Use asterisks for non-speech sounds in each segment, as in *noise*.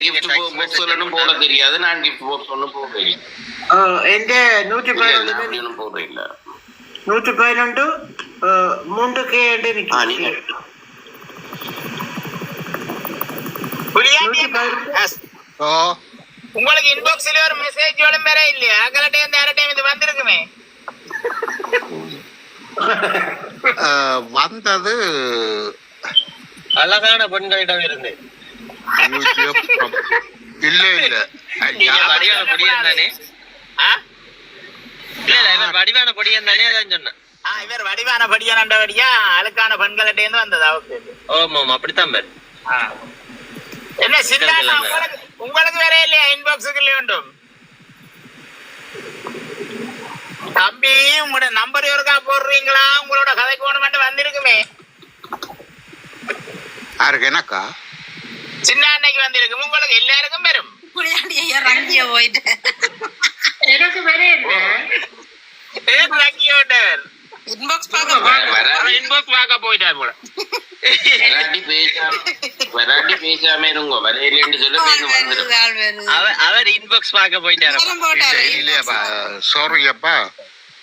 Gift box ஒன்றும் போட தெரியாது நான் கிஃப்ட் பாக்ஸ் ஒன்றும் போடுறேன் ആ, എന്റെ നൂറ്റി പതിനൊന്ന് அப்படியும் போடுறேன் നൂറ്റി പതിനൊണ്ട് മൂന്ന് കെ ഉണ്ട് എനിക്ക് ஆ நீங்க നൂറ്റി പതിനൊന്ന് ஓ உங்களுக்கு இன்பாக்ஸ்ல ஒரு மெசேஜ் வரும் வேற இல்லையா அகல டைம் வேற டைம் இது வந்திருக்குமே அஹ், வந்தது அழகான பெண்களிடம் இருந்து ஐயோ, இல்ல. இல்ல வடிவான பொடியன் தானே? இல்ல வடிவான பொடியன் தானே அதான் சொன்னேன். ஆ, இவர் வடிவான படியானண்டபடியா அழுக்கான பெண்கள்கிட்ட இருந்து வந்தது அவருக்கு. ஓமா ஆமா அப்படித்தான் பேர். ஆ. என்ன சின்ன. உங்களுக்கு உங்களுக்கு வேற இல்லையா? இன்பாக்ஸுக்கு இல்ல வேண்டும் தம்பி உங்களோட நம்பர் ஒருக்கா போடுறீங்களா? உங்களோட கதைக்கு ஒன்று வந்திருக்குமே. யாருக்கு எனக்கா? சின்ன அன்னைக்கு வந்திருக்கும். உங்களுக்கு எல்லாருக்கும் வரும். ரங்கிய போயிட்டு. எனக்கு வேற ரங்கிய விட்டவர் இன்பாக்ஸ் பார்க்க இன்பாக்ஸ் பார்க்க போயிட்டார் போல. அவர் இன்பாக்ஸ் பார்க்க போயிட்டார். சாரி அப்பா.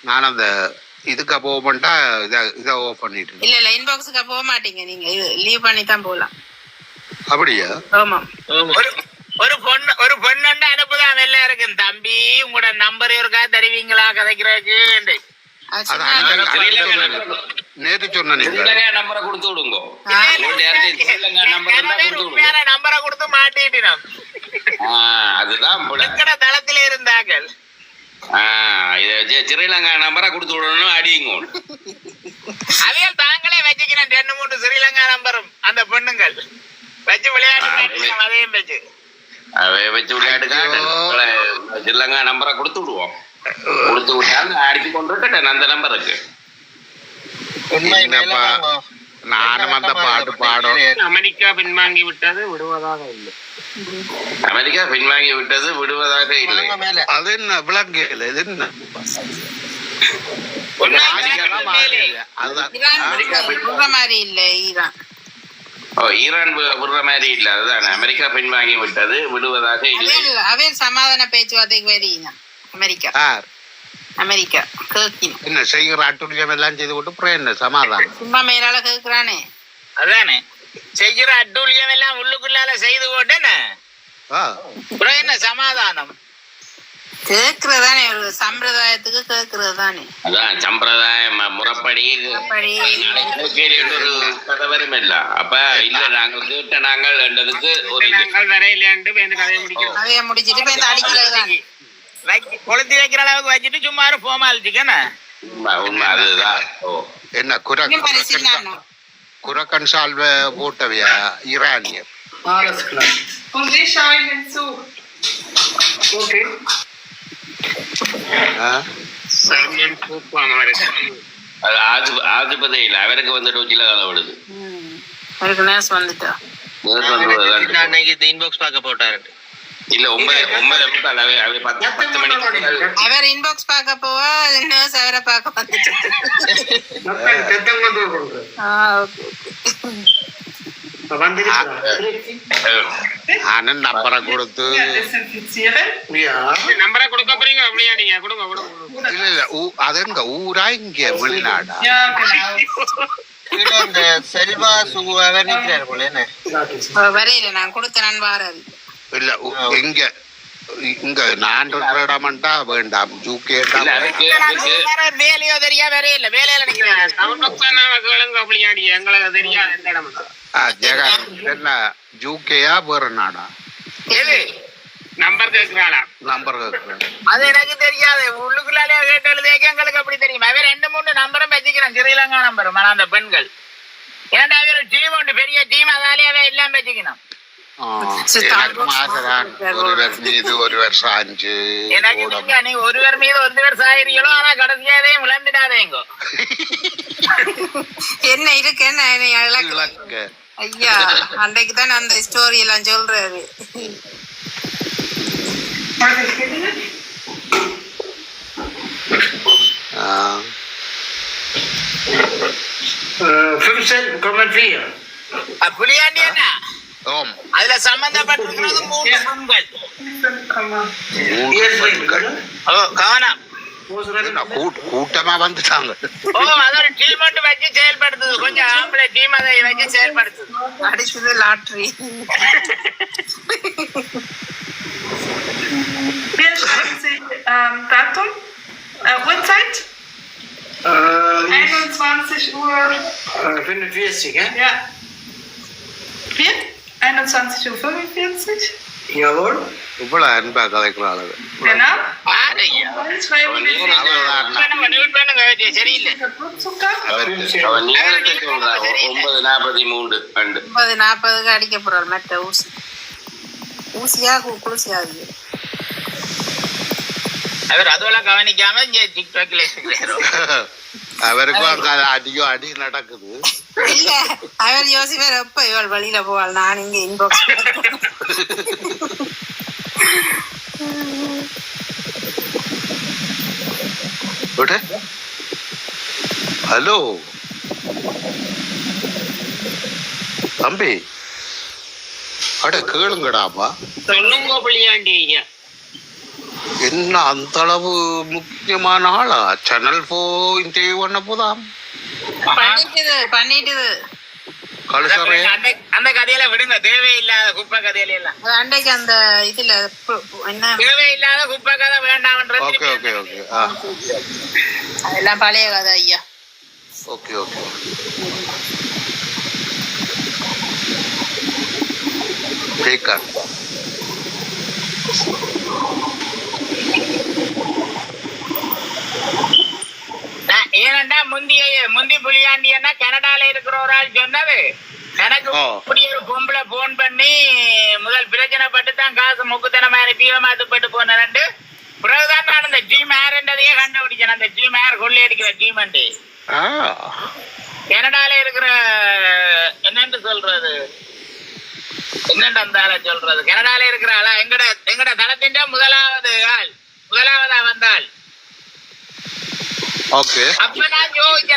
நான் அந்த இதுக்கு போக மாட்டா இதை ஓ பண்ணிட்டு இல்ல இல்ல இன்பாக்ஸுக்கு போக மாட்டீங்க. நீங்க லீவ் பண்ணி தான் போகலாம் அப்படியா? ஆமா. ஒரு ஒரு பொண்ணு ஒரு பொண்ணு அனுப்புதான் எல்லாருக்கும். தம்பி உங்களோட நம்பர் இருக்கா தருவீங்களா கதைக்கிறதுக்கு? என்று. அது அது சொன்னா- அன்னைக்கு நேற்று சொன்ன நீங்க. ஸ்ரீலங்கா நம்பரை கொடுத்து விடுங்க. நம்பர் கொடுத்து ஆ, அதுதான் தளத்திலே இருந்தார்கள். ஆ, இதை வச்சு ஸ்ரீலங்கா நம்பரை கொடுத்து விடணும் அடிங்க அவையால் தாங்களே வச்சுக்கிறேன். ரெண்டு மூணு ஸ்ரீலங்கா நம்பரும் அந்த பெண்ணுங்கள். வச்சு விளையாடி ஆ, காட்டினோம், அதையும் வச்சு அவை வச்சு விளையாட்டு காட்டு உங்களை ஸ்ரீலங்கா நம்பரை கொடுத்து விடுவோம் கொடுத்து விட்டாங்க அடிச்சு கொண்டு அந்த நம்பருக்கு உண்மை என்னப்பா, நானும் அந்த பாட்டு பாடும் அமெரிக்கா பின்வாங்கி விட்டது விடுவதாக இல்லை அமெரிக்கா பின்வாங்கி விட்டது விடுவதாக இல்லை அது என்ன விளங்கல இது என்ன சொல்ற மாதிரி இல்ல ஈரான் ஈரான் விடுற மாதிரி இல்ல. அதுதான். அமெரிக்கா பின்வாங்கி விட்டது விடுவதாக இல்லை. அவையில் சமாதான பேச்சுவார்த்தைக்கு வரீங்க அமெரிக்கா. அமெரிக்கா. என்ன செய்கிற அட்டுழியம் எல்லாம் செய்து விட்டு என்ன? சமாதானம். சும்மா மேலால கேட்கிறானே அதானே. செய்கிற அட்டூழியம் எல்லாம் உள்ளுக்குள்ளால செய்து போட்டேன்னு என்ன சமாதானம்? கேட்கறதானே ஒரு சம்பிரதாயத்துக்கு கேட்கறது தானே அதான் சம்பிரதாயம் ம- முறைப்படி. அப்படி நாளைக்கு கேள்வி ஒரு கதை வரும் இல்ல. அப்ப இல்ல நாங்கள் கேட்ட நாங்கள் என்றதுக்கு ஒரு. நாங்கள் வரையிலேண்டு கதையை முடிக்கிறோம். முடிச்சிட்டு அடிக்கிறது தானே கொளுத்தி வைக்கிற அளவுக்கு வச்சுட்டு சும்மா ஒரு உண்மை அதுதான். ஓ. என்ன குர இன்னும் பாரு சின்ன அண்ணா. குரக்கன் சால்வ போட்டவையா? ஈரானியர் Und இல்ல அவருக்கு வந்துட்டு உச்சில கதை விடுது. அவருக்கு நேஸ் வந்துட்டா. இன்பாக்ஸ் பார்க்க போட்டாரு. இல்ல ஒன்பது ஒன்பது முக்கால் அவை அவை பத்து பத்து மணிக்கு அவர் இன்பாக்ஸ் பார்க்க போவா நேர்ஸ் அவரை பார்க்க வந்துட்டு? அண்ணன் நம்பரை கொடுத்து. நம்பரை கொடுக்க போறீங்க அப்படியா நீங்க? கொடுங்க இல்ல இல்ல அதங்க ஊரா இங்க வெளிநாடா? இந்த செல்வா சுகுவாக நிக்கிறாரு போல என்ன? வரையில நான் கொடுத்த நண்பாரு இல்ல எங்க வேண்டாம் தெரியாது என்ன யூகேயா வேற நாடா? எது நம்பர் நம்பர் அது எனக்கு தெரியாது. உள்ளுக்குள்ளாலே கேட்டு எழுதியக்க எங்களுக்கு அப்படி தெரியும்? அவன் ரெண்டு மூணு நம்பரும் வச்சுக்கிறான். ஸ்ரீலங்கா நம்பரும் ஆனா அந்த பெண்கள். ஏன்டா அவர் டீம் உண்டு? பெரிய டீம் அதாலே எல்லாம் வச்சுக்கணும் ஆ, எனக்கு மாசதான் ஒருவர் மீது ஒருவர் சாஞ்சு. எனக்கு ஓட நீங்க நீ ஒருவர் மீது ஒருவர் சாயிறீங்களோ ஆனா கடைசியாவே விளம்பிடாதேங்கோ *laughs* என்ன இருக்கு? என்ன இழக்க ஐயா அன்றைக்கு தான் அந்த ஸ்டோரி எல்லாம் சொல்றாரு. அதுல சம்பந்தப்பட்டிருக்கிறது மூன்று பெண்கள் காணாம். பெண்கள் ஓ கவனம் என்ன கூட்- கூட்டமா வந்துட்டாங்க ஓ அது ஒரு டீம் மட்டும் வச்சு செயல்படுத்துது கொஞ்சம் ஆம்பளை டீம் அதை வச்சு செயல்படுத்துது அடிச்சது lottery Wir schreiben Sie ähm, Datum, äh, Uhrzeit, Uh, 21 Uhr, uh, 45, hè? ja. Wir? 21 Uhr 45, Jawohl. இவ்வளவு அன்பா கதைக்கிறாள். ஒன்பது நாற்பத்தி மூன்று ஒன்பது நாற்பதுக்கு அடிக்க போறாள் மற்ற ஊசி. ஊசியா கு- குளிசியாது அவர் அதெல்லாம் கவனிக்காம இங்க டிக்டாக்ல அவருக்கும் அடியும் அடி நடக்குது. இல்ல அவர் யோசிப்பார் எப்ப இவள் வழியில போவாள்? நான் இங்க இன்பாக்ஸ் *laughs* விடு ஹலோ தம்பி அட கேளுங்கடாப்பா சொல்லுங்க புள்ளியாண்டி என்ன அந்த அளவு முக்கியமான ஆளா சேனல் போ இன்டர்வியூ பண்ண போதாம் பண்ணிட்டுது பண்ணிட்டுது அந்த அந்த கதையில விடுங்க. தேவையில்லாத குப்பை கதையில எல்லாம் அன்றைக்கு அந்த இதுல என்ன? தேவையில்லாத குப்பை கதை வேண்டாம்ன்றது ஓகே ஓகே ஓகே. அதெல்லாம் பழைய கதை ஐயா. ஓகே ஓகே நான் ஏனண்டா முந்திய முந்தி புலியாண்டியன்னா கனடால இருக்கிற ஒரு ஆள் சொன்னது. எனக்கு. இப்படி ஒரு பொம்பளை போன் பண்ணி முதல் பிரச்சனைப்பட்டு தான் காசு முக்குத்தனமா பீவமாத்துப்பட்டு போனேன் பிறகுதான் நான் இந்த ஜி மேர்ன்றதையே கண்டுபிடிச்சேன். அந்த ஜி மேர் கொள்ளையடிக்கிற ஜீமண்டி. ஆ. கனடால இருக்கிற என்னன்னு சொல்றது? என்னண்டு அந்த ஆளை சொல்றது? கனடால இருக்கிற ஆளா? எங்கட எங்கட தளத்தின் முதலாவது ஆள். முதலாவதா வந்தாள். அப்ப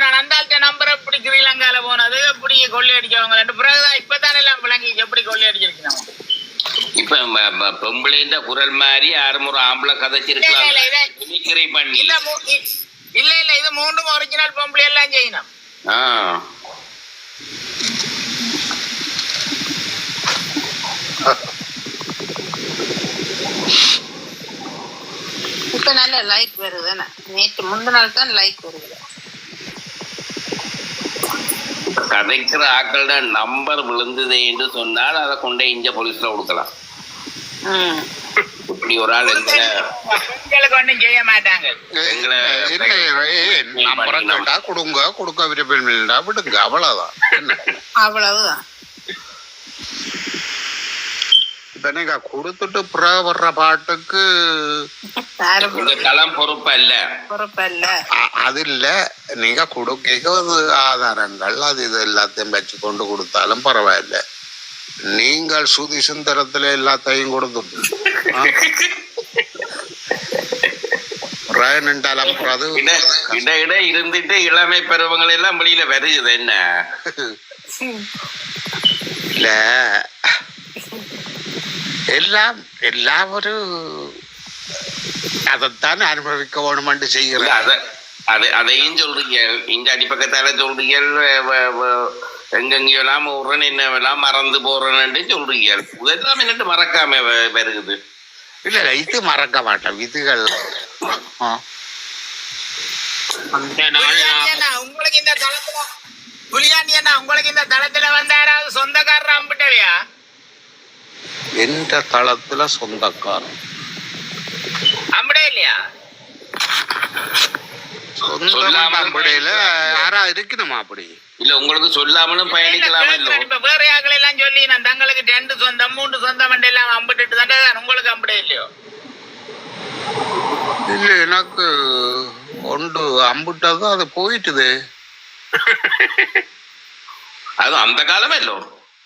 நான் அந்த ஆள்கிட்ட நம்பர் எப்படி ஸ்ரீலங்கால போனது எப்படி கொள்ளையடிச்சவங்க ரெண்டு பிறகுதான் இப்பதான் எல்லாம் விளங்கி எப்படி கொள்ளையடிச்சிருக்கணும் இப்ப ம- ம- பொம்பளைன்ற குரல் மாதிரி அறுமுறை ஆம்பளை கதைச்சிருக்கலாம். இல்ல, இல்ல இல்ல. இது மூணும் ஒரிஜினல் பொம்பளை எல்லாம் செய்யணும். ஆ. *laughs* இப்ப நல்ல லைக் வருது? நேற்று முந்தின நாள் தான் லைக் வருது. கதைக்கிற ஆக்களோட நம்பர் விழுந்தது என்று சொன்னால் அதை கொண்டே இங்க போலீஸ்ல கொடுக்கலாம். ம். இப்படி ஒரு ஆள் எங்களை பெண்களுக்கு ஒன்றும் செய்ய மாட்டாங்க. எங்களை நம்பரம் கேட்டா கொடுங்க கொடுக்க விருப்பம் விடுங்க அவ்வளவுதான். அவ்வளவுதான். இப்ப நீங்க கொடுத்துட்டு பிறகு வர்ற பாட்டுக்கு. அல்ல பொறுப்பல்ல அது இல்ல. நீங்க கொடுக்க ஆதாரங்கள் அது இது எல்லாத்தையும் வச்சு கொண்டு கொடுத்தாலும் பரவாயில்ல. நீங்கள் சுதி சுந்தரத்துல எல்லாத்தையும் கொடுத்துட்டு. இருந்துட்டு இளமை பருவங்கள் எல்லாம் வெளியில வருகுது என்ன? இல்ல. எல்லாம் எல்லாம் ஒரு அதைத்தான் அனுபவிக்க வேணுமென்று இல்ல, செய்கிறேன் அத அது அதையும் சொல்றீங்க. இந்த அடிப்பக்கத்தால சொல்றீங்க. எங்கெங்கெல்லாம் விடுறேன் என்னவெல்லாம் மறந்து போறேன்னு சொல்றீங்க. இதெல்லாம் என்னட்டு மறக்காம வருகுது? இல்ல இல்ல இது மறக்க மாட்டேன் இதுகள் உங்களுக்கு இந்த தளத்துல புலியாண்டி உங்களுக்கு இந்த தளத்துல வந்த யாராவது சொந்தக்காரர் அம்பிட்டவையா? எந்த தளத்துல சொந்தக்காரன்? அம்பிடே இல்லையா? அம்படையில யாரா இருக்கணுமா அப்படி? இல்ல உங்களுக்கு சொல்லாமலும் பயணிக்கலாம் இல்லோ இப்ப வேற ஆக்கள் எல்லாம் சொல்லி நான் தங்களுக்கு ரெண்டு சொந்தம் மூன்று சொந்தம் என்று எல்லாம் அம்பிட்டு தான் உங்களுக்கு அம்பிடே இல்லையோ? இல்ல எனக்கு ஒன்று அம்புட்டது அது போயிட்டுது. அது அந்த காலமே இல்லோ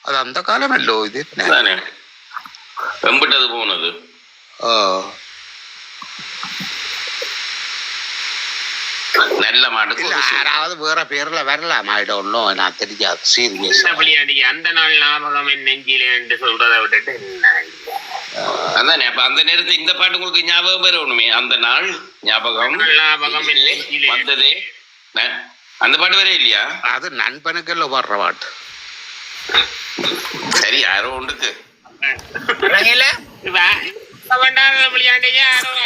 அது அந்த காலமல்லோ இது வெம்பிட்டது போனது ஆ. நல்ல இல்ல சூ. யாராவது வேற பேர்ல வரலாம் ஐ டோன்ட் நோ நான் தெரியாது சீரியஸ் புலியாண்டி அந்த நாள் ஞாபகம் என் நெஞ்சிலே என்று சொல்றதை விட்டுட்டு என்ன அதானே அப்ப அந்த நேரத்துல இந்த பாட்டு உங்களுக்கு ஞாபகம் வரணுமே அந்த நாள் ஞாபகம் ஞாபகம் வந்ததே. அந்த பாட்டு வர இல்லையா? அது நண்பனுக்கெல்லாம் வர்ற பாட்டு. சரி யாரோ ஒன்றுக்கு.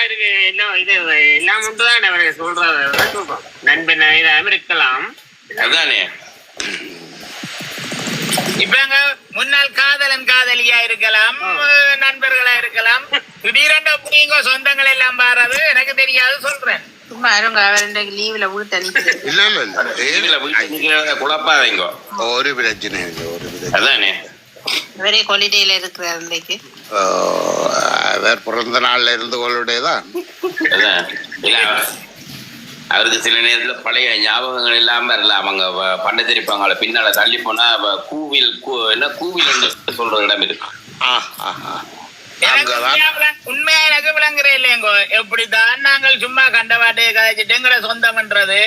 இருக்கு. எல்லாம் இது எல்லாம் மட்டும்தான் அவருக்கு சொல்றது சொல்றோம். நண்பன் இருக்கலாம் அதானே? இப்ப அங்க முன்னாள் காதலன் காதலியா இருக்கலாம் நண்பர்களா இருக்கலாம். திடீரென்று அப்படிங்க சொந்தங்கள் எல்லாம் பாருறது எனக்கு தெரியாது சொல்றேன். சும்மா இருங்க அவர் இன்றைக்கு லீவ்ல வீட்டை நிற்கிறது இல்ல குழப்பாதீங்க. ஒரு பிரச்சனை இல்லை ஒரு பிரச்சனை அதானே? இவரே ஹாலிடேல இருக்கிறார் இன்றைக்கு அவர் பிறந்த நாள்ல இருந்து இல்ல, அவ- அவருக்கு சில நேரத்துல பழைய ஞாபகங்கள் இல்லாம வரல அவங்க பண்ண தெரிப்பாங்கள பின்னால தள்ளி போனா கூவில் கூ- என்ன கூவில் என்று சொல்ற இடம் இருக்கு உண்மையா எனக்கு விளங்குறே இல்லையங்கோ எப்படித்தான் நாங்கள் சும்மா கண்டவாட்டையை கதைச்சிட்டு எங்களை சொந்தம்ன்றது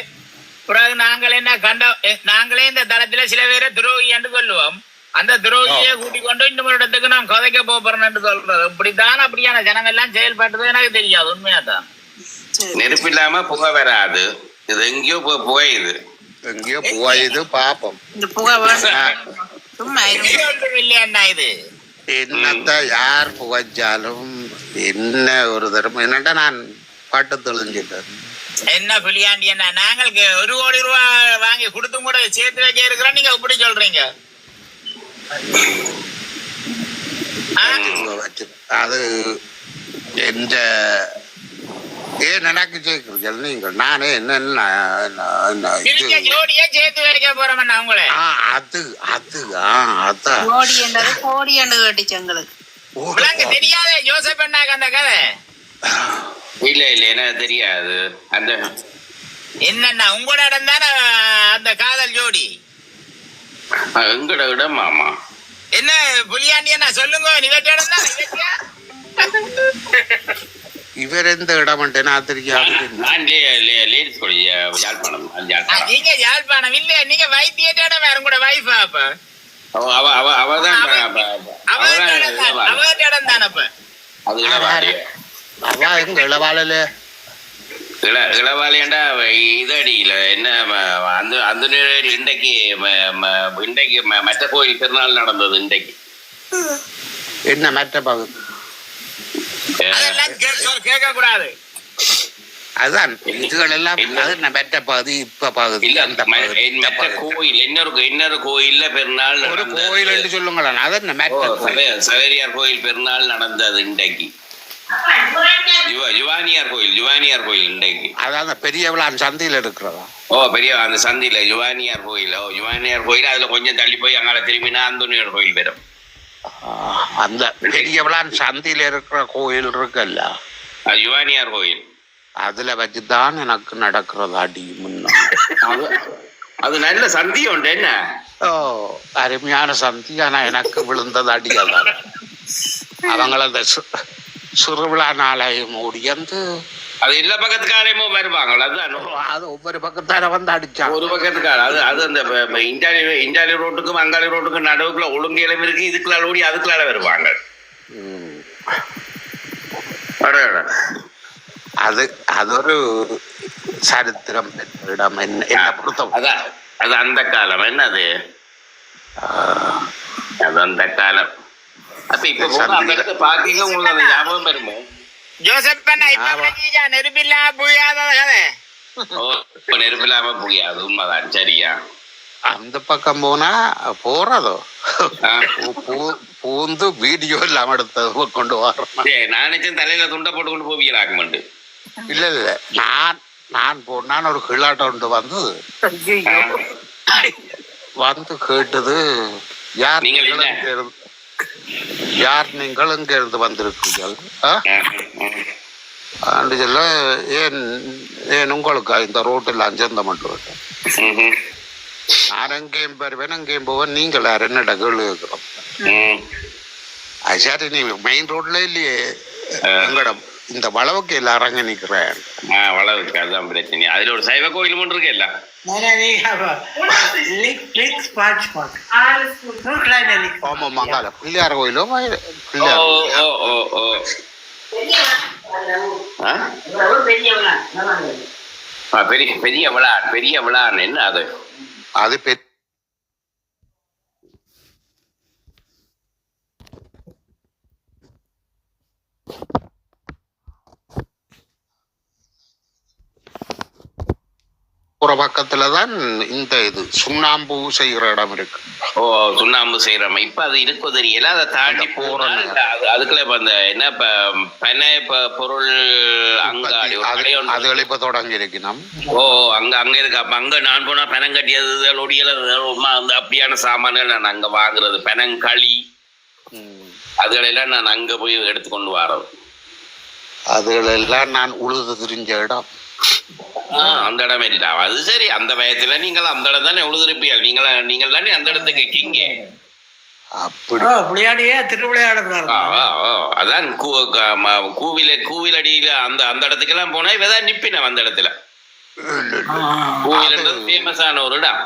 பிறகு நாங்கள் என்ன கண்ட நாங்களே இந்த தளத்துல சில பேரை துரோகி என்று சொல்லுவோம். அந்த துரோகியை கூட்டிக் கொண்டு இன்னொரு இடத்துக்கு நான் கதைக்க போறேன் என்று சொல்றது. இப்படித்தான் அப்படியான ஜனங்கள் எல்லாம் செயல்பட்டது எனக்கு தெரியாது உண்மையா தான் நெருப்பு இல்லாம புகை வராது. இது எங்கேயோ புகையுது. எங்கேயோ போயுது பாப்போம். இந்த புகை இல்லையண்ணா இது? என்னத்த யார் புகைச்சாலும் என்ன ஒரு தரம் என்னடா நான் பாட்டு தெளிஞ்சிட்டேன் என்ன புலியாண்டி என்ன? நாங்கள் கே- ஒரு கோடி ரூபாய் வாங்கி கொடுத்தும் கூட சேர்த்து வைக்க இருக்கிறோம். நீங்க இப்படி சொல்றீங்க? அது எந்த ஏன் எனக்கு கேட்குறீர்கள் நீங்கள் நானே என்ன பிரிஞ்ச ஜோடியை சேர்த்து வைக்க போறோம் உங்களை? ஆ அது அது ஆ அதான் கோடி என்று கேட்டுச்சு உங்களுக்கு தெரியாதே ஜோசப் அண்ணாக்கு அந்த கதை. இல்ல இல்ல எனக்கு தெரியாது. அந்த என்னண்ணா உங்களோட அந்த காதல் ஜோடி? எங்கட இடம் ஆமா என்ன புலியாண்டி என்ன சொல்லுங்க இவர் எந்த இடம் நீங்க யாழ்ப்பாணம் இல்ல நீங்க வைத்தியட்ட இடம் வேற உங்களோட வைஃப் அப்ப? அவ அவ அவ அவதான் அவதான் இடம் தான் இளவாள். அவன் இடம் தானே அப்ப. அது இளவாளி. இள இளவாளியாண்டா இது அடிக்கல என்ன அந்த அந்த நேரம் இன்றைக்கு இன்றைக்கு மற்ற கோயில் திருநாள் நடந்தது இன்றைக்கு. என்ன மற்ற பகுதி கேட்க கூடாது அதான் இதுகள் எல்லாம் என்ன மற்ற பகுதி இப்ப பகுதி அந்த. கோயில் இன்னொரு இன்னொரு கோயில்ல பெருநாள் ஒரு நடந்தது. கோயில் என்று சொல்லுங்களேன் அது என்ன ஓ, மற்ற கோயில்? சவே- சவேரியார் கோயில் பெருநாள் நடந்தது இன்றைக்கு. யுவானியார் கோயில் யுவானியார் கோயில் இன்றைக்கு. அதான் பெரிய விழான் சந்தையில் இருக்கிறதா ஓ பெரிய அந்த சந்தில யுவானியார் கோயில். ஓ யுவானியார் கோயில் அதுல கொஞ்சம் தள்ளி போய் அங்கால திரும்பினா அந்தோனியார் கோயில் வரும் அந்த பெரிய விழான் சந்தையில் இருக்கிற கோயில் இருக்குல்ல? யுவானியார் கோயில். அதுல வச்சுதான் எனக்கு நடக்கிறது அடி முன்ன அது நல்ல சந்தி உண்டு என்ன? ஓ அருமையான சந்தி ஆனா எனக்கு விழுந்தது அடியதான் அவங்கள சு- சிறுவிழா நாளையும் முடியந்து. அது எல்லா பக்கத்துக்காரையுமோ வருவாங்க அதுதான் அது ஒவ்வொரு பக்கத்தார வந்து அடிச்சாங்க ஒரு பக்கத்துக்கார அது அது அந்த இண்டாலி இண்டாலி ரோட்டுக்கும் அங்காளி ரோட்டுக்கும் நடுவுக்குள்ள ஒழுங்கிலும் இருக்கு இதுக்குள்ள ஓடி அதுக்குள்ளால வருவாங்க. அது அது ஒரு சரித்திரம் இடம். என்ன என்ன பொறுத்த அதான் அது அந்த காலம். என்னது? அது அந்த காலம். அப்ப இப்ப அந்த இடத்த பாக்கிக்க உங்களுக்கு அந்த ஞாபகம் வருமோ? ஜோசப் அண்ணா இப்ப ஆமா. விளங்கிச்சா? நெருப்பில்லா புரியாத கதை. ஓ இப்ப நெருப்பு இல்லாம புரியாது. உண்மைதான். சரியா? அந்த பக்கம் போனா போறதோ? ஆ. பூ- பூ- பூந்து வீடியோ இல்லாம எடுத்தது கொண்டு வரோம் நான் நினைச்சேன் தலையில துண்டை போட்டு கொண்டு போவீங்களாக்குமெண்டு இல்ல இல்ல நான் நான் போனான் ஒரு கிளாட்டம் ஒன்று வந்தது. வந்து கேட்டது யார் நீங்கள் யார் நீங்கள் இங்க இருந்து வந்திருக்கீர்கள் ஆ? ஆண்டு சொல்ல ஏன் ஏன் உங்களுக்கு இந்த ரோட்டில் அஞ்சந்த மட்டும் நான் எங்கேயும் வருவேன் எங்கேயும் போவேன் நீங்கள் யார் என்னடா கேள்வி கேட்கிறோம். அது சரி நீ மெயின் ரோட்ல இல்லையே. ஆ. இந்த வளவுக்கு எல்லாம் இறங்கி நிக்கிறேன் வளவுக்கு அதுதான் பிரச்சனை. அதுல ஒரு சைவ கோயில் ஒன்று இருக்குல்ல மங்கால. பிள்ளையார் கோயிலும் ஓ பிள்ளையார் பெரிய பெரிய விழா பெரிய விழான்னு என்ன அது? அது பெ ஒரு பக்கத்துல தான் இந்த இது சுண்ணாம்பு செய்கிற இடம் இருக்கு. ஓ சுண்ணாம்பு செய்யறோம் இப்ப அது இருக்கோ தெரியல. அதை தாண்டி போற. அதுக்குள்ள இப்ப அந்த என்ன இப்ப பனை பொருள் அங்காடி அதுகள் இப்ப தொடங்கி இருக்கணும் ஓ அங்க அங்க இருக்கு. அப்ப அங்க நான் போனா பெனம் கட்டியது ஒடியல அந்த அப்படியான சாமான்கள் நான் அங்க வாங்குறது. பெனங்களி அதுகளெல்லாம் நான் அங்க போய் எடுத்துக்கொண்டு வரது அதுகள் எல்லாம் நான் உழுது திரிஞ்ச இடம். அந்த இடம் இல்ல. அது சரி அந்த வயசுல நீங்கள் அந்த இடம் தானே உழுதுருப்பீர்கள். நீங்கள் நீங்கள் தானே அந்த இடத்துக்கு இருக்கீங்க. அதான் கூவில கூவிலடியில அந்த அந்த இடத்துக்கெல்லாம் போனா இவதான் நிப்பின அந்த இடத்துல. கூவிலன்றது ஃபேமஸான ஒரு இடம்.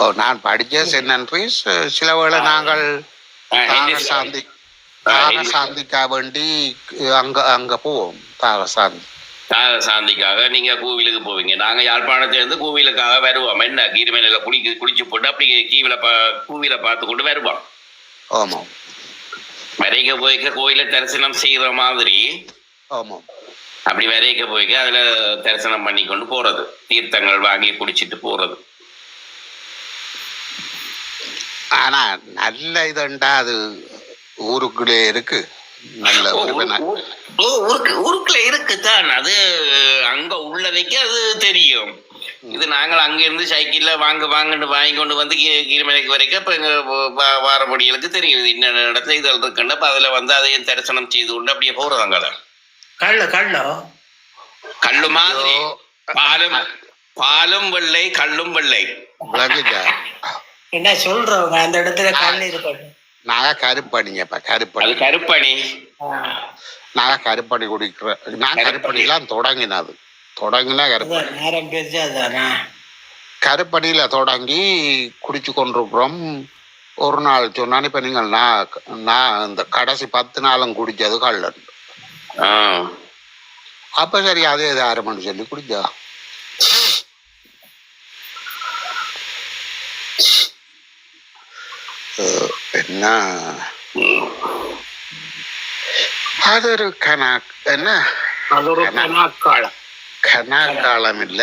ஓ நான் படிச்ச சென்ட் ஆண்ட்ரீஸ் சில வேளை நாங்கள் சாந்தி. சாந்திக்கா வேண்டி அங்க அங்க போவோம் தாக தாக சாந்திக்காக நீங்க கோவிலுக்கு போவீங்க. நாங்க யாழ்ப்பாணத்துல இருந்து கோவிலுக்காக வருவோம். என்ன? கீர்மேல குளிக்க குளிச்சு போட்டு அப்படி கீவில பா கோவில பார்த்து கொண்டு வருவோம். ஆமாம் வரைக்க போய்க்க கோயில தரிசனம் செய்யற மாதிரி ஆமாம் அப்படி வரைக்க போய்க்க அதுல தரிசனம் பண்ணி கொண்டு போறது. தீர்த்தங்கள் வாங்கி குடிச்சிட்டு போறது. ஆனா நல்ல இதுண்டா அது. ஊருக்குள்ளே இருக்கு. நல்ல ஊருக்கு ஊருக்குள்ள இருக்குதான். அது அங்க உள்ளதைக்கு அது தெரியும். இது நாங்கள் அங்க இருந்து சைக்கிள்ல வாங்க வாங்கன்னு வாங்கி கொண்டு வந்து கீழ்மலைக்கு வரைக்கும் இப்ப எங்க வா- வாரப்படிகளுக்கு தெரியும். இது இன்ன இடத்துல இதில் இருக்குன்னு. அப்ப அதுல வந்து அதையும் தரிசனம் செய்து கொண்டு அப்படியே போறதாங்க கள்ள கள்ளோ கல்லு? மாதிரி. ஐயோ. பாலும் பாலும் வெள்ளை கல்லும் வெள்ளை. என்ன சொல்றவங்க? அந்த இடத்துல கல் இருக்கணும் நாங்க கருப்பணிங்கப்பா அது கருப்பணி. கருப்பணி நாங்க கருப்பணி குடிக்கிற நான் கருப்பணிலாம் தொடங்கினது. தொடங்கினா கருப்பணி. கருப்படியில தொடங்கி குடிச்சு கொண்டிருக்கிறோம். ஒரு நாள் சொன்னான் இப்ப நீங்கள் நான் நான் இந்த கடைசி பத்து நாளும் குடிச்சது ஆஹ் அப்ப சரி அதே இது மணி சொல்லி குடிச்சா. என்ன? அது கணக்காலம் கனா காலம் இல்ல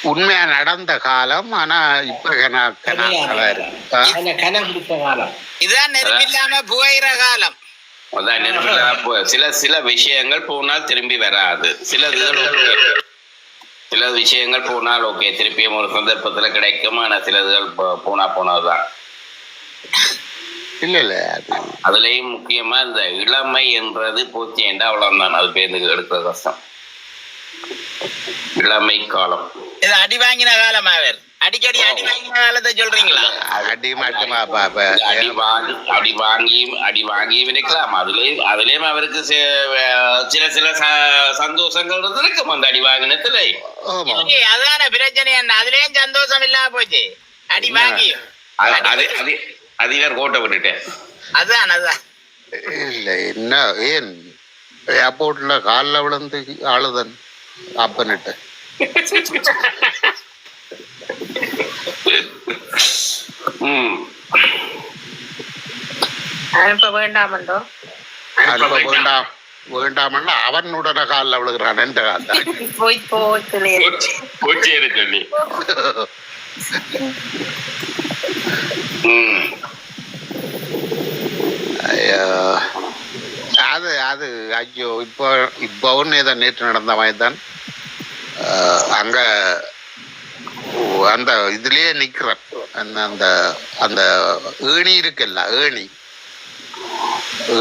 உண்மையா நடந்த காலம் ஆனா இப்ப கனா கனா காலம் இருக்கு. ஆ? அந்த கண பிடிச்ச காலம். இதுதான் நெருப்பில்லாம புகையிற காலம். அதான் போ- சில சில விஷயங்கள் போனால் திரும்பி வராது. சில இதுகள் okay. சில விஷயங்கள் போனால் ஓகே. திருப்பியும் ஒரு சந்தர்ப்பத்துல கிடைக்கும் ஆனா சில இதுகள் போ- போனா போனதுதான். இல்ல இல்ல அது அதுலயும் முக்கியமா இந்த இளமை என்றது பூச்சி என்றா அவ்வளவுதான்? அது பேருந்து எடுக்கிற கஷ்டம். இளமை காலம். இது அடி வாங்கின காலம் அவர் அடிக்கடி அடி வாங்கின காலத்தை சொல்றீங்களா? அடி மட்டுமா பாப்ப அடி வாங்கி அடி வாங்கி அடி வாங்கி இருக்கலாம் அதுலயும் அதுலயும் அவருக்கு சி- சில சில ச- சந்தோஷங்கள் இருந்திருக்கும் அந்த அடி வாங்கினத்துல. அதான பிரச்சனை. என்ன அதுலயும் சந்தோஷம் இல்லாம போச்சு. அடி வாங்கி அது அது அது அது இவர் கோட்டை விட்டுட்டேன். அதான் அதான். இல்ல என்ன ஏன்? ஏர்போர்ட்ல கால்ல விழுந்து ஆளுதன் அப்பனிட்டு அனுப்ப வேண்டாமண்டோ அனுப்ப வேண்டாம். வேண்டாமன்னா அவனுடனே காலில் விழுகிறான் என்ற கால் போய் போய் கிளியர் கொச்சேரி சொல்லி. *laughs* ம். ஐயோ. அது அது ஐயோ இப்போ இப்போ ஒன்று ஏதோ நேற்று நடந்த மாதிரி தான். அங்கே அங்க அந்த இதுலயே நிற்கிறேன் அந்த அந்த அந்த ஏணி இருக்குல்ல ஏணி.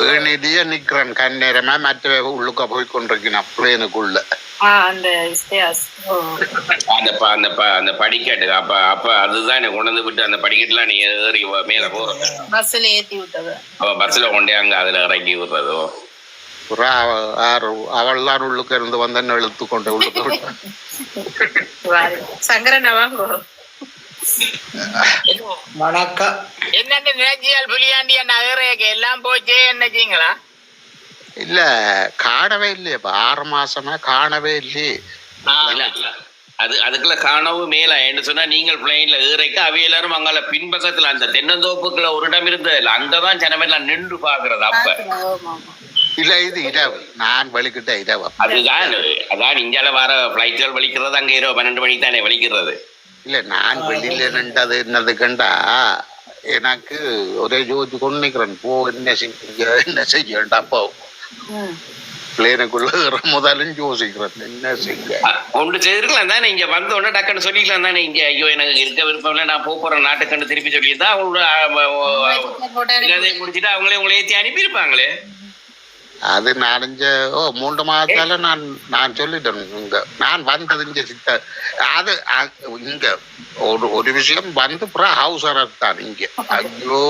ஏணிலேயே நிக்கிறேன். கண்ணேரமா மற்ற உள்ளுக்க போய் கொண்டிருக்கேன் அப்படியே எனக்குள்ள அந்த அந்த அந்த ப- அந்த படிக்கட்டு. அப்ப அப்ப அதுதான் எனக்கு கொண்டு வந்து விட்டு அந்த படிக்கட்டுலாம் நீ ஏறி மேல போறது பஸ்ல ஏத்தி விட்டது. அவ பஸ்ல கொண்டே அங்க அதுல இறக்கி விடுறதோ? புறா அவள் தான் உள்ளுக்கு இருந்து வந்தன்னு இழுத்து கொண்டு உள்ளுக்கு வாங்கோ வணக்கம். என்னென்ன நினைச்சியால் புலியாண்டி என்ன எல்லாம் போச்சே என்னச்சீங்களா? இல்ல காணவே இல்லையே. இப்ப ஆறு மாசமா காணவே இல்லையே. இல்ல, அது அதுக்குள்ள காணவும் மேல. என்று சொன்னா நீங்கள் பிளைன்ல ஏறைக்க அவை எல்லாரும் அங்கால பின்பக்கத்துல அந்த தென்னந்தோப்புக்குள்ள ஒரு இடம் இருந்தது அங்கதான் ஜனமெல்லாம் நின்று பாக்குறது அப்ப. இல்ல இது இரவு. நான் வலிக்கிட்ட இரவு. அதுதான். அதான் இந்தியால வர பிளைட்டுகள் வலிக்கிறது அங்க இரவு பன்னெண்டு மணிக்கு தானே வலிக்கிறது. இல்ல நான் வெளியில நின்றது என்னது கண்டா எனக்கு ஒரே ஜோதி கொண்டு நிக்கிறேன். போ என்ன செய்ய என்ன செய்யண்டா போ. பிளேனுக்குள்ள முதலும் யோசிக்கிறேன் என்ன செய்ய? அ, ஒன்று செய்திருக்கலாம் தானே இங்க வந்த உடனே டக்குன்னு சொல்லிக்கலாம் தானே இங்க ஐயோ எனக்கு இருக்க விருப்பம் இல்லை நான் போக போறேன் நாட்டுக்கண்டு திருப்பி சொல்லியிருந்தா அவங்களோட முடிச்சுட்டு அவங்களே உங்களை ஏற்றி அனுப்பியிருப்பாங்களே? அது நாலஞ்ச ஓ மூன்று மாதத்தால நான் நான் சொல்லிட்டேன் இங்க. நான் வந்தது இங்க சித்த அது இங்க. ஒரு ஒரு விஷயம் வந்து அப்புறம் ஹவுஸ் தான் இங்க. ஐயோ.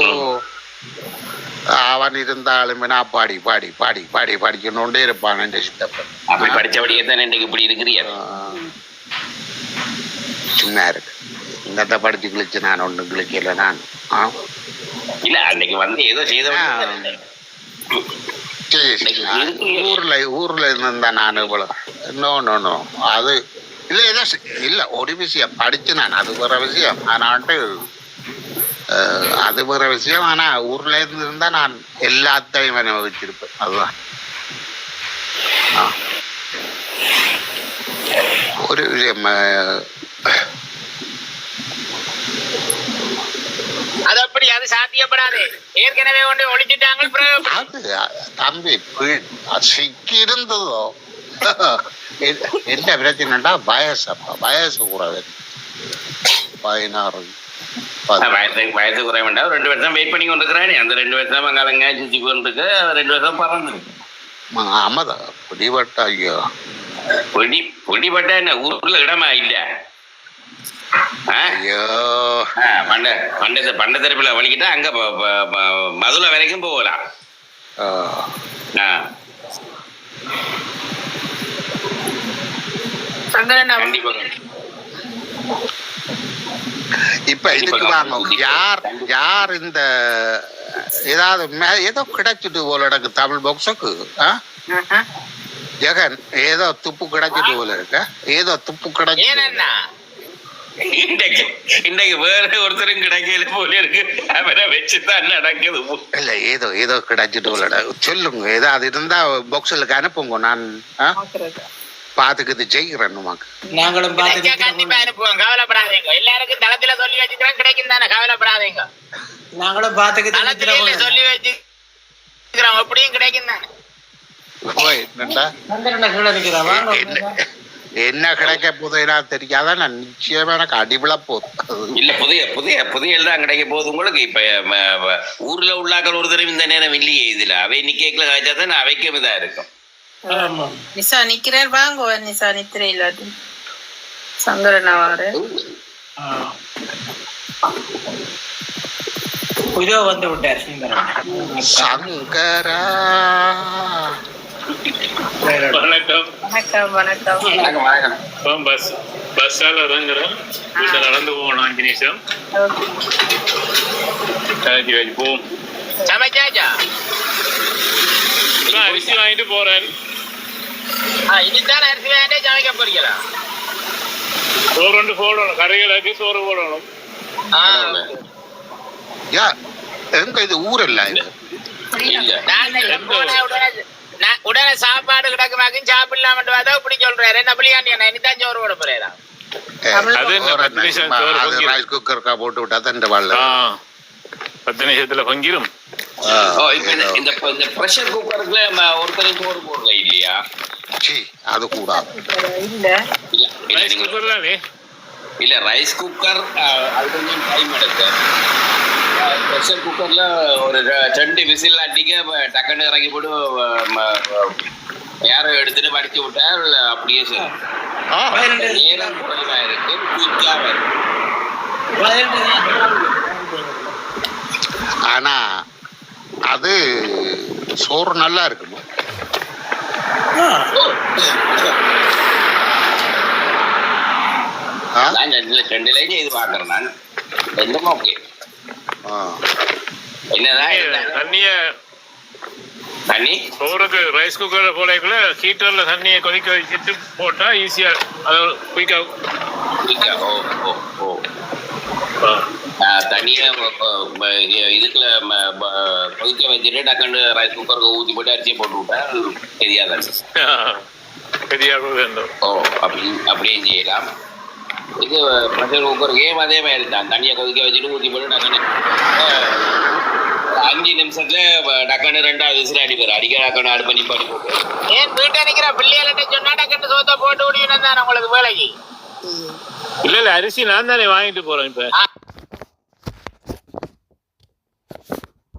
அவன் இருந்தாலும் நான் பாடி பாடி பாடி பாடி படிக்கணுண்டே இருப்பான் என் சித்தப்பன். அப்படி படிச்சபடியே தானே இன்னைக்கு இப்படி இருக்கிறீங்க சின்ன இருக்கு. இங்கத்த படிச்சு கிழிச்சு நான் ஒன்றும் கிழிக்கல நான். இல்ல அன்னைக்கு வந்து ஏதோ செய்த சரி, சரி. ஊர்ல ஊர்ல இருந்தா நான் இவ்வளவு. நோ நோ நோ அது இல்ல ஏதோ இல்ல ஒரு விஷயம். படிச்சு நான் அது வேற விஷயம். ஆனாட்டு அது வேற விஷயம். ஆனா ஊர்ல இருந்து இருந்தா நான் எல்லாத்தையும் அனுபவிச்சிருப்பேன். அதுதான். ஒரு அது அப்படி அது சாத்தியப்படாது. ஏற்கனவே கொண்டு ஒழிச்சிட்டாங்க தம்பி சிக்கி இருந்ததோ. என்ன பிரச்சனைடா வயசு அப்ப. வயசு கூடாது பதினாறு. பதி- வயசு வயசு குறைய வேண்டாம் ரெண்டு வருஷம் வெயிட் பண்ணி கொண்டு இருக்கிறானே அந்த ரெண்டு வருஷம் அங்காலங்க சுத்தி கொண்டு இருக்கு ரெண்டு வருஷம் பறந்து ம- ஆமாதா பிடிபட்ட ஐயோ. பொடி பொடிப்பட்ட என்ன? ஊருக்குள்ள இடமா இல்ல? பண்ட பண்ட பண்ட தரப்புல வலிக்கிட்டா அங்க மதுரை வரைக்கும் போகலாம். ஆ. ஆ, சங்கரண்ணா. கண்டிப்பா. இப்ப இதுக்கு வாங்க. யார் யார் இந்த ஏதாவது ஏதோ கிடைச்சிட்டு போல எனக்கு தமிழ் பாக்ஸுக்கு? ஜெகன் ஏதோ துப்பு கிடைச்சிட்டு போல இருக்க. ஏதோ துப்பு கிடைச்சிட்டு இன்றைக்கு இன்றைக்கு வேற ஒருத்தரும் கிடைக்கல போல இருக்கு. அவரை வச்சுதான் நடக்குது. இல்ல ஏதோ ஏதோ கிடைச்சிட்டு போல. சொல்லுங்க ஏதாவது இருந்தா பாக்ஸுக்கு அனுப்புங்க நான் செய்கிறேன் உமாக்கு நாங்களும் கண்டிப்பா அனுப்புவோம் கவலைப்படாதீங்க. எல்லாருக்கும் தளத்துல சொல்லி வச்சுக்கிறேன் கிடைக்கும் தானே கவலைப்படாதீங்க. நாங்களும் பார்த்துக்கிட்டு தளத்திலே சொல்லி வச்சுக்கிறோம். அப்படியும் கிடைக்கும் தானே என்ன கிடைக்க போதுன்னா தெரியாத? நான் நிச்சயமா எனக்கு அடிவிழ போகுது. இல்ல புதிய புதிய புதிய தான் கிடைக்க போகுது உங்களுக்கு. இப்ப ஊர்ல உள்ளாக்கள் ஒரு தடவை இந்த நேரம் இல்லையே இதுல. அவை நிக்கல காய்ச்சா தான் அவைக்கும் இதா இருக்கும். ஆமா. நிசா நிக்கிறார் வாங்கோ நிசா நித்திரை இல்லாட்டி சங்கரண்ணா வாரு ஆ. இதோ வந்து விட்டார் சங்கரா. வணக்கம். வணக்கம் வணக்கம். பஸ் பஸ்ஸால் இறங்குறோம் வீட்டில் நடந்து போகணும் அஞ்சு நிமிஷம் போவோம் அரிசி வாங்கிட்டு போறேன். ஆ, இனிதான் அரிசி வேண்டே சமைக்க போறீங்களா? சோறு ரெண்டு போடணும். கறிகளுக்கு சோறு போடணும். ஆ, யா எங்க இது ஊர் இல்ல உடனே நான் உடனே சாப்பாடு கிடக்குமாக்கும் சாப்பிடலாமட்டு வாதா இப்படி சொல்றாரு. என்ன பிள்ளையாண்டி என்ன இனிதான் சோறு போட போறேடா. ரைஸ் குக்கருக்கா போட்டு விட்டா தான் வாழ்ல ஆ பத்து நிமிஷத்துல இப்ப இந்த- ப்ரெஷர் குக்கருக்குள்ள ஒருத்தரையும் சோறு போடல இல்லையா அது கூடாது இல்ல. ரைஸ் குக்கர் தானே இல்ல ரைஸ் குக்கர் அது கொஞ்சம் டைம் எடுக்கு. ப்ரெஷர் குக்கர்ல ஒரு ரெண்டு விசில் அடிக்க வ- டக்குன்னு இறக்கி போட்டு யாரோ எடுத்துட்டு வடிச்சு விட்டா அப்படியே சரி. ஆ, நேரம் குறைவா இருக்கு குயிக்கா ஆனா அது சோறு நல்லா இருக்குமா? பாக்குறேன் நான். ரெண்டும் ஓகே ஆ. என்னதான் இருந்தாலும். தண்ணிய தண்ணி? சோறுக்கு ரைஸ் குக்கர்ல போடக்குள்ள ஹீட்டர்ல தண்ணியை கொதிக்க வச்சுட்டு போட்டா ஈஸியா அது குயிக்கா குடிக்கா? ஓ ஓ இதுக்குள்ள ம- ம- கொதிக்க வச்சுட்டு டக்குன்னு ரைஸ் குக்கருக்கு ஊற்றி போட்டு அரிசியை போட்டு விட்டா தெரியாதான் பெரிய வேண்டும். ஓ அப்படி அப்படியும் செய்யலாம். இது ப்ரெஷர் குக்கர் கேம் அதே மாதிரி தான்? தண்ணியை கொதிக்க வச்சுட்டு ஊற்றி போட்டு டக்குன்னு அஞ்சு நிமிஷத்துல டக்குன்னு ரெண்டாவது விசில் அடிப்பார். அடிக்க டக்குன்னு அடுப்பு நிப்பாடி போட்டு. ஏன் வீட்டை நிக்கிற பிள்ளைகள்ட்ட சொன்னா டக்குன்னு சோத்த போட்டு விடுவீங்க தானே உங்களுக்கு வேலைக்கு? இல்ல இல்ல அரிசி நான் தானே வாங்கிட்டு போறேன் இப்ப.